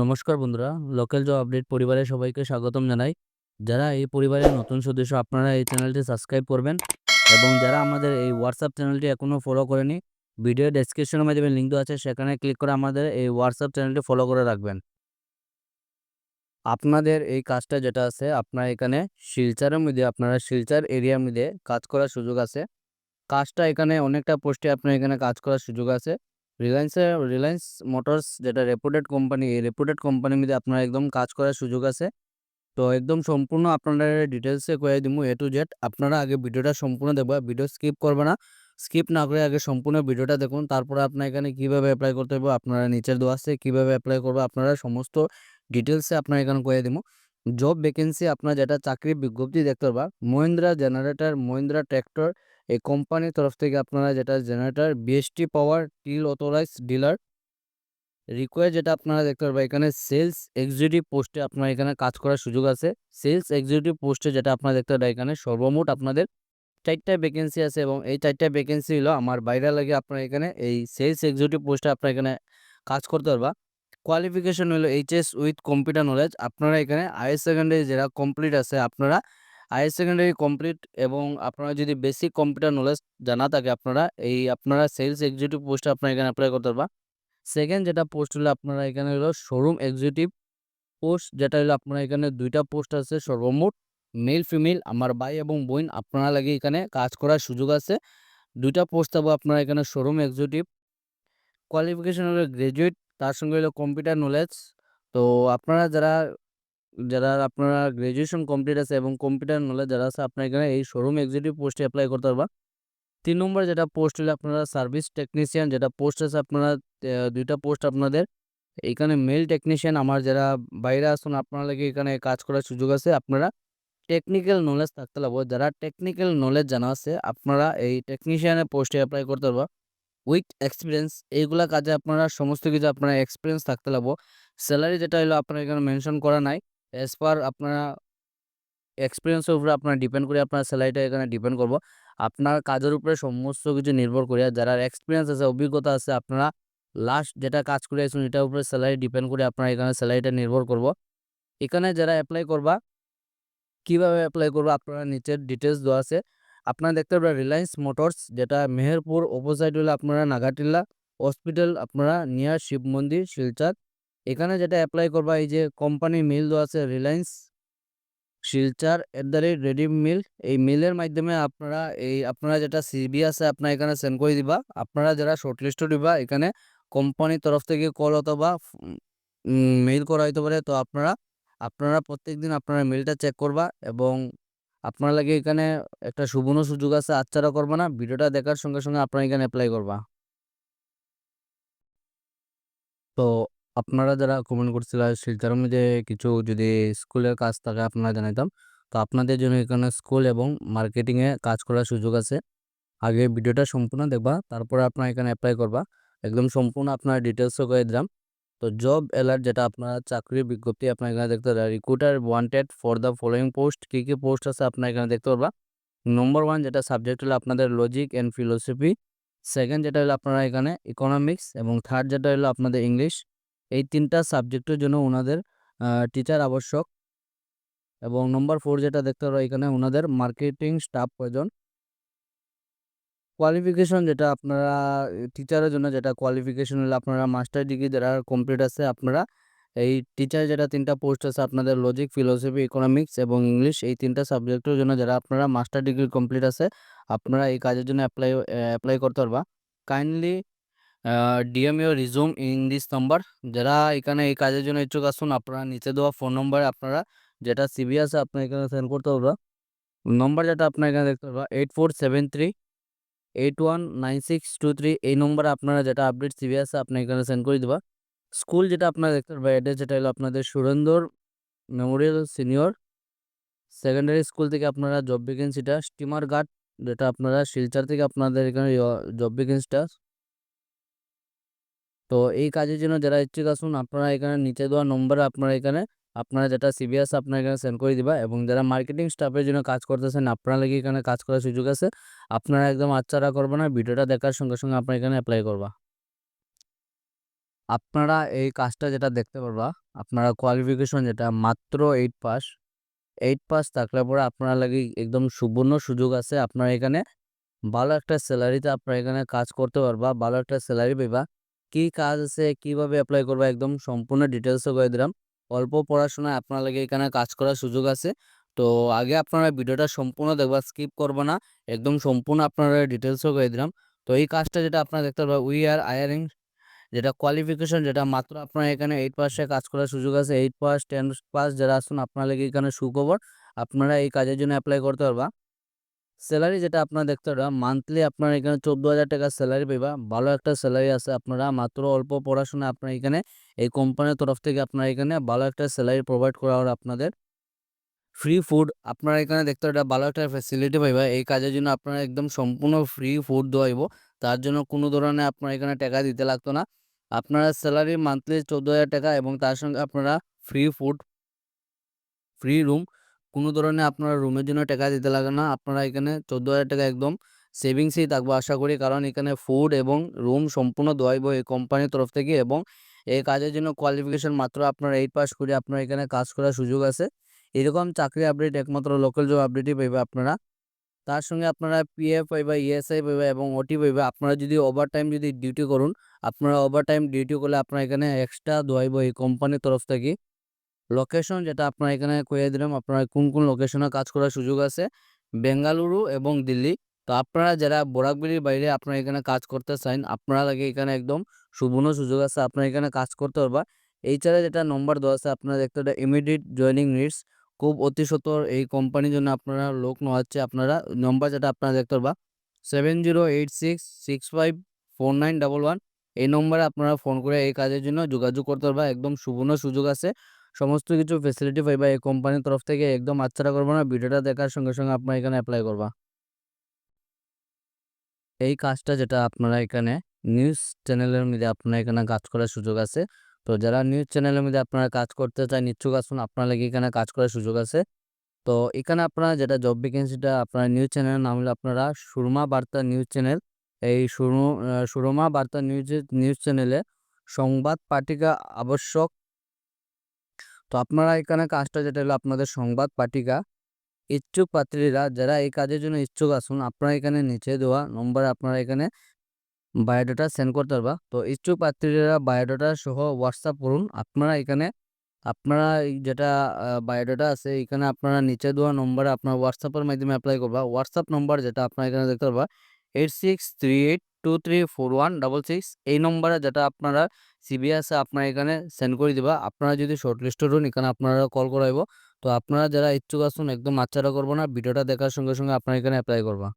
নমস্কার বন্ধুরা local job update পরিবারের সবাইকে স্বাগতম জানাই। যারা এই পরিবারের নতুন সদস্য, আপনারা এই চ্যানেলটি সাবস্ক্রাইব করবেন এবং যারা আমাদের এই হোয়াটসঅ্যাপ চ্যানেলটি এখনও ফলো করেনি ভিডিও ডেসক্রিপশনের মাধ্যমে লিঙ্ক দেওয়া আছে, সেখানে ক্লিক করে আমাদের এই হোয়াটসঅ্যাপ চ্যানেলটি ফলো করে রাখবেন। আপনাদের এই কাজটা যেটা আছে, আপনার এখানে শিলচারের মধ্যে, আপনারা শিলচার এরিয়ার মধ্যে কাজ করার সুযোগ আছে। কাজটা এখানে অনেকটা পোস্টে আপনার এখানে কাজ করার সুযোগ আছে। রিলায়েন্সের রিলায়েন্স মোটরস যেটা রেপুটেড কোম্পানি এই রেপুটেড কোম্পানির মধ্যে আপনার একদম কাজ করার সুযোগ আছে। তো একদম সম্পূর্ণ আপনাদের ডিটেলসে কয়ে দিব এ টু জেড আপনারা আগে ভিডিওটা সম্পূর্ণ দেখবা, ভিডিও স্কিপ করবে না। স্কিপ না করে আগে সম্পূর্ণ ভিডিওটা দেখুন। তারপরে আপনার এখানে কীভাবে অ্যাপ্লাই করতে হবে আপনারা নিচের দেওয়া আছে, কীভাবে অ্যাপ্লাই করবে, আপনারা সমস্ত ডিটেলসে আপনার এখানে কয়ে দিব জব ভ্যাকেন্সি আপনার যেটা চাকরির বিজ্ঞপ্তি দেখতে পারবা মহিন্দ্রা জেনারেটর মহিন্দ্রা ট্র্যাক্টর এই কোম্পানির তরফ থেকে আপনারা যেটা generator BST power till authorise dealer require যেটা আপনারা দেখতে পারবেন, এখানে সেলস এক্সিকিউটিভ পোস্টে আপনার এখানে কাজ করার সুযোগ আছে। সেলস এক্সিকিউটিভ পোস্টে যেটা আপনারা দেখতে পারবেন, এখানে সর্বমোট আপনাদের চারটা ভ্যাকেন্সি আছে এবং এই চারটা ভ্যাকেন্সি হলো আমার বাইরে লাগে আপনার এখানে এই সেলস এক্সিকিউটিভ পোস্টে আপনার এখানে কাজ করতে পারবা। কোয়ালিফিকেশন হলো এইচএস উইথ কম্পিউটার নলেজ আপনারা এখানে হায়ার সেকেন্ডারি যেটা কমপ্লিট আছে, আপনারা হায়ার সেকেন্ডারি কমপ্লিট এবং আপনারা যদি বেসিক কম্পিউটার নলেজ জানা থাকে আপনারা, এই আপনারা সেলস এক্সিকিউটিভ পোস্টে আপনারা এখানে অ্যাপ্লাই করতে পারবা। সেকেন্ড যেটা পোস্ট হলো আপনারা এখানে হলো শোরুম এক্সিকিউটিভ পোস্ট যেটা হলো আপনারা এখানে দুইটা পোস্ট আছে, সর্বমোট মেল ফিমেল আমার ভাই এবং বোন, আপনারা লাগে এখানে কাজ করার সুযোগ আছে। দুইটা পোস্ট পাবো আপনারা এখানে শোরুম এক্সিকিউটিভ কোয়ালিফিকেশন হলো গ্রাজুয়েট তার সঙ্গে হলো কম্পিউটার নলেজ তো আপনারা যারা যারা আপনারা গ্র্যাজুয়েশন কমপ্লিট আছে এবং কম্পিউটার নলেজ যারা আছে, আপনার এখানে এই শোরুম এক্সিকিউটিভ পোস্টে অ্যাপ্লাই করতে পারবা। তিন নম্বর যেটা পোস্ট হলে আপনারা সার্ভিস টেকনিশিয়ান যেটা পোস্ট আছে আপনারা দুইটা পোস্ট আপনাদের। এখানে মেল টেকনিশিয়ান আমার যারা বাইরে আসুন আপনারা এখানে কাজ করার সুযোগ আছে। আপনারা টেকনিক্যাল নলেজ থাকতে লাগবো। যারা টেকনিক্যাল নলেজ জানা আছে, আপনারা এই টেকনিশিয়ানের পোস্টে অ্যাপ্লাই করতে পারবা। উইথ এক্সপিরিয়েন্স এইগুলা কাজে আপনারা সমস্ত কিছু, আপনারা এক্সপিরিয়েন্স থাকতে লাগবো। স্যালারি যেটা হলো, আপনার এখানে মেনশন করা নাই। অ্যাজ পার আপনারা এক্সপিরিয়েন্সের উপরে আপনার ডিপেন্ড করে আপনার স্যালারিটা এখানে ডিপেন্ড করব। আপনার কাজের উপরে সমস্ত কিছু নির্ভর করে যারা এক্সপিরিয়েন্স আছে, অভিজ্ঞতা আছে, আপনারা লাস্ট যেটা কাজ করে আসুন, এটার উপরে স্যালারি ডিপেন্ড করে আপনার এখানে স্যালারিটা নির্ভর করব। এখানে যারা অ্যাপ্লাই করবা, কীভাবে অ্যাপ্লাই করব আপনারা নিচের ডিটেলস দেওয়া আছে। আপনারা দেখতে পাবেন রিলায়েন্স মোটরস যেটা মেহেরপুর অপোসাইড হলে আপনারা নাগাটিল্লা হসপিটাল আপনারা নিয়ার শিব মন্দির শিলচার। এখানে যেটা অ্যাপ্লাই করবা, এই যে কোম্পানি মিল দেওয়া আছে Reliance Silchar at the rate rediff mail এই মিলের মাধ্যমে আপনারা এই, আপনারা যেটা সিবি আছে, আপনারা এখানে সেন্ড করে দিবা। আপনারা যারা শর্টলিস্ট দিবা, এখানে কোম্পানির তরফ থেকে কল অথবা মেইল করা হইতে পারে। তো আপনারা আপনারা প্রত্যেক দিন আপনারা মেলটা চেক করবা এবং আপনার লাগে এখানে একটা সুবর্ণ সুযোগ আছে আচ্ছারা করবা না। ভিডিওটা দেখার সঙ্গে সঙ্গে আপনারা এখানে অ্যাপ্লাই করবা। তো আপনারা যারা কমেন্ট করছিলেন শিলচরের মধ্যে কিছু যদি স্কুলের কাজ থাকে আপনারা জানাইতাম। তো আপনাদের জন্য এখানে স্কুল এবং মার্কেটিংয়ে কাজ করার সুযোগ আছে। আগে ভিডিওটা সম্পূর্ণ দেখবা, তারপরে আপনারা এখানে অ্যাপ্লাই করবা। একদম সম্পূর্ণ আপনার ডিটেলসও করে দিলাম। তো জব অ্যালার্ট যেটা আপনারা, চাকরির বিজ্ঞপ্তি আপনার এখানে দেখতে পারবেন recruiter wanted for the following post কী কী পোস্ট আছে আপনার এখানে দেখতে পারবা। নম্বর ওয়ান যেটা সাবজেক্ট হলো আপনাদের লজিক অ্যান্ড ফিলোসফি সেকেন্ড যেটা হলো আপনারা এখানে ইকোনমিক্স এবং থার্ড যেটা হলো আপনাদের ইংলিশ এই তিনটা সাবজেক্টের জন্য ওনাদের টিচার আবশ্যক। এবং নম্বর ফোর যেটা দেখতে পারো এখানে ওনাদের মার্কেটিং স্টাফ প্রয়োজন কোয়ালিফিকেশন যেটা আপনারা টিচারের জন্য যেটা কোয়ালিফিকেশন হলে আপনারা মাস্টার ডিগ্রি যারা কমপ্লিট আছে আপনারা, এই টিচার যেটা তিনটা পোস্ট আছে আপনাদের লজিক ফিলোসফি ইকোনমিক্স এবং ইংলিশ এই তিনটা সাবজেক্টের জন্য যারা আপনারা মাস্টার ডিগ্রি কমপ্লিট আছে, আপনারা এই কাজের জন্য অ্যাপ্লাই অ্যাপ্লাই করতে পারবা। Kindly DM your resume in this number যারা এখানে এই কাজের জন্য ইচ্ছুক আসুন, আপনারা নিচে দেওয়া ফোন নম্বরে আপনারা যেটা সিবি আছে আপনার এখানে সেন্ড করতে হবে। নম্বর যেটা আপনার এখানে দেখতে পারবা eight four seven three eight one nine six two three এই নম্বরে আপনারা যেটা আপডেট সিবি আছে আপনি এখানে সেন্ড করে দেবা। স্কুল যেটা আপনারা দেখতে পারবেন অ্যাড্রেস যেটা হলো আপনাদের Surender memorial senior secondary school থেকে আপনারা জব ভ্যাকেন্সিটা স্টিমার গার্ড যেটা আপনারা শিলচার থেকে আপনাদের এখানে জব ভ্যাকেন্সিটা তো এই কাজের জন্য যারা ইচ্ছুক আসুন, আপনারা এখানে নিচে দেওয়া নম্বরে আপনারা এখানে, আপনারা যেটা সিবিএস আপনারা এখানে সেন্ড করে দিবা এবং যারা মার্কেটিং স্টাফের জন্য কাজ করতেছেন, আপনারা লাগে এখানে কাজ করার সুযোগ আছে। আপনারা একদম আচ্ছারা করবেন না, ভিডিওটা দেখার সঙ্গে সঙ্গে আপনারা এখানে অ্যাপ্লাই করবা। আপনারা এই কাজটা যেটা দেখতে পারবা, আপনারা কোয়ালিফিকেশন যেটা মাত্র এইট পাস এইট পাস থাকলে পরে আপনারা লাগি একদম সুবর্ণ সুযোগ আছে, আপনারা এখানে ভালো একটা স্যালারিতে আপনারা এখানে কাজ করতে পারবা, ভালো একটা স্যালারি পাইবা। কি কাজ আছে, কীভাবে অ্যাপ্লাই করবা, একদম সম্পূর্ণ ডিটেলসও করে দিলাম। অল্প পড়াশোনায় আপনার লাগে এখানে কাজ করার সুযোগ আছে। তো আগে আপনারা ভিডিওটা সম্পূর্ণ দেখবা স্কিপ করব না, একদম সম্পূর্ণ আপনারা ডিটেলসও করে দিলাম। তো এই কাজটা যেটা আপনারা দেখতে পারবেন উই আর আয়ারিং যেটা কোয়ালিফিকেশন যেটা মাত্র আপনার এখানে এইট পাসে কাজ করার সুযোগ আছে এইট পাস টেন পাস যারা আসুন আপনার লাগে এখানে সুখবর, আপনারা এই কাজের জন্য অ্যাপ্লাই করতে পারবা। স্যালারি যেটা আপনারা দেখতে পারবা মান্থলি আপনারা এখানে চোদ্দ হাজার টাকা স্যালারি পাইবা। ভালো একটা স্যালারি আছে আপনারা, মাত্র অল্প পড়াশোনা আপনার এখানে, এই কোম্পানির তরফ থেকে আপনার এখানে ভালো একটা স্যালারি প্রোভাইড করা হবে আপনাদের। ফ্রি ফুড আপনারা এখানে দেখতে একটা ভালো একটা ফ্যাসিলিটি পাইবা। এই কাজের জন্য আপনারা একদম সম্পূর্ণ ফ্রি ফুড দেওয়াইব তার জন্য কোনো ধরনের আপনার এখানে টাকা দিতে লাগতো না। আপনারা স্যালারি মান্থলি চোদ্দ হাজার টাকা এবং তার সঙ্গে আপনারা ফ্রি ফুড ফ্রি রুম কোনো ধরনের আপনারা রুমের জন্য টাকা দিতে লাগে না। আপনারা এখানে চোদ্দ হাজার টাকা একদম সেভিংসেই থাকব আশা করি। কারণ এখানে ফুড এবং রুম সম্পূর্ণ দেওয়াইব এই কোম্পানির তরফ থেকে এবং এই কাজের জন্য কোয়ালিফিকেশন মাত্র আপনারা এইট পাস করে আপনারা এখানে কাজ করার সুযোগ আছে। এরকম চাকরি আপডেট একমাত্র লোকাল জব আপডেটই পাইবে আপনারা। তার সঙ্গে আপনারা পিএফ পাইবা ইএসআই পাইবা এবং ওটি পাইবা। আপনারা যদি ওভার টাইম যদি ডিউটি করুন, আপনারা ওভার টাইম ডিউটি করলে আপনারা এখানে এক্সট্রা দোয়াইব এই কোম্পানির তরফ থেকে। লোকেশন যেটা আপনার এখানে কইয়ে দিলাম, আপনারা কোন কোন লোকেশনে কাজ করার সুযোগ আছে? বেঙ্গালুরু এবং দিল্লি। তো আপনারা যারা বোরাকবিলির বাইরে আপনারা এখানে কাজ করতে চান, আপনারা লাগে এখানে একদম সুবর্ণ সুযোগ আছে আপনারা এখানে কাজ করতে পারবা। এই ছাড়া যেটা নম্বর দেওয়া আছে, আপনারা দেখতে ইমিডিয়েট জয়নিং নিডস খুব অতি সত্বর এই কোম্পানির জন্য আপনারা লোক নেওয়াচ্ছে, আপনারা নম্বর যেটা আপনারা দেখতে পারবা seven zero eight six six five four nine double one এই নম্বরে আপনারা ফোন করে এই কাজের জন্য যোগাযোগ করতে পারবা, একদম সুবর্ণ সুযোগ আছে। সমস্ত কিছু ফেসিলিটি পাইবা এই কোম্পানির তরফ থেকে একদম আচ্ছাটা করব না, ভিডিওটা দেখার সঙ্গে সঙ্গে আপনারা এখানে অ্যাপ্লাই করবা। এই কাজটা যেটা আপনারা এখানে নিউজ চ্যানেলের মধ্যে আপনারা এখানে কাজ করার সুযোগ আছে। তো যারা নিউজ চ্যানেলের মধ্যে আপনারা কাজ করতে চান ইচ্ছুক আসুন, আপনার লাগে এখানে কাজ করার সুযোগ আছে। তো এখানে আপনারা যেটা জব ভ্যাকেন্সিটা আপনার নিউজ চ্যানেলের নাম হলো আপনারা সুরমা বার্তা নিউজ চ্যানেল এই সুর সুরমা বার্তা নিউজ নিউজ চ্যানেলে সংবাদ পাঠিকা আবশ্যক তো আপনারা এখানে কাজটা যেটা হলো আপনাদের সংবাদ পাঠিকা। ইচ্ছুক পাত্রীরা যারা এই কাজের জন্য ইচ্ছুক আসুন আপনারা এখানে নিচে দেওয়া নম্বরে আপনারা এখানে বায়োডাটা সেন্ড করতে পারবা। তো ইচ্ছুক পাত্রীরা বায়োডাটা সহ হোয়াটসঅ্যাপ করুন। আপনারা এখানে, আপনারা যেটা বায়োডাটা আছে, এখানে আপনারা নিচে দেওয়া নম্বরে আপনার হোয়াটসঅ্যাপের মাধ্যমে অ্যাপ্লাই করবা। হোয়াটসঅ্যাপ নম্বর যেটা আপনারা এখানে দেখতে পারবা eight six three eight two three four one double six এই নম্বরে যেটা আপনারা সিবি আছে আপনারা এখানে সেন্ড করে দিবা। আপনারা যদি শর্টলিস্টেড হন এখানে আপনারা কল করাইব। তো আপনারা যারা ইচ্ছুক আসুন একদম আচ্ছাটা করব না। ভিডিওটা দেখার সঙ্গে সঙ্গে আপনারা এখানে অ্যাপ্লাই করবা।